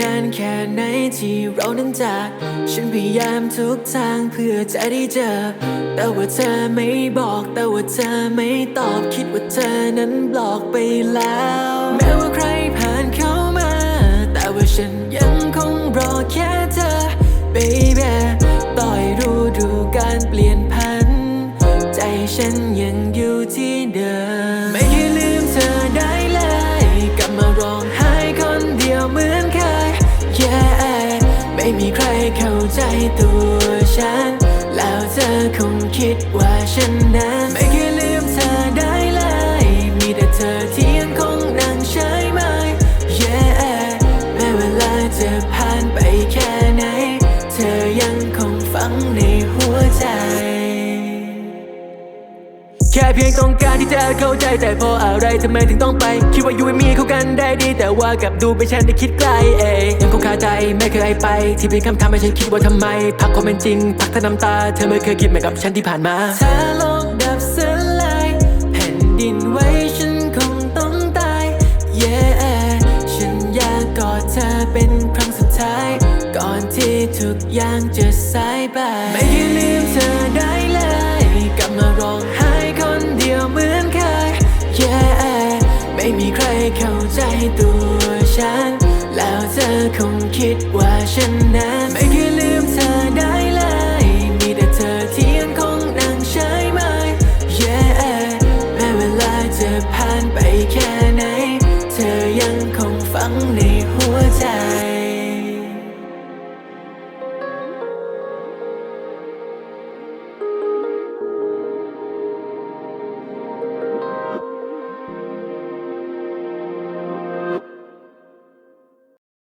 นานแค่ไหนที่เรานั้นจาก ฉันพยายามทุกทางเพื่อจะได้เจอ แต่ว่าเธอไม่บอก แต่ว่าเธอไม่ตอบ คิดว่าเธอนั้นบล็อกไปแล้ว คงรอแค่เธอ baby ต่อยรู้ดูการเปลี่ยนพัน ใจฉันยังอยู่ที่เดิม ไม่เคยลืมเธอได้เลย กลับมาร้องไห้คนเดียวเหมือนเคย yeah ไม่มีใครเข้าใจตัวฉัน แล้วเธอคงคิดว่า จะผ่านไปแค่ไหน เธอยังคงฝังในหัวใจ แค่เพียงต้องการที่จะเข้าใจแต่เพราะอะไรทำไมถึงต้องไป คิดว่าอยู่ไม่มีเข้ากันได้ดี แต่ว่ากลับดูเป็นฉันที่คิดไกลเอยยังคงคาใจไม่เคยไป ที่เป็นคำถามให้ฉันคิดว่าทำไมพักความเป็นจริงพักทั้งน้ำตา เธอไม่เคยคิดเหมือนกับฉันที่ผ่านมาถ้าโลกดับ เป็นครั้งสุดท้าย ก่อนที่ทุกอย่างจะสายไป ไม่ลืมเธอได้เลย กลับมาร้องไห้คนเดียวเหมือนเคย yeah ไม่มีใครเข้าใจตัวฉัน แล้วเธอคงคิดว่าฉันนั้นไม่เคยลืมเธอได้เลย มีแต่เธอที่ยังคงนั่งใช่ไหม yeah แม้เวลาจะผ่าน 放你ง在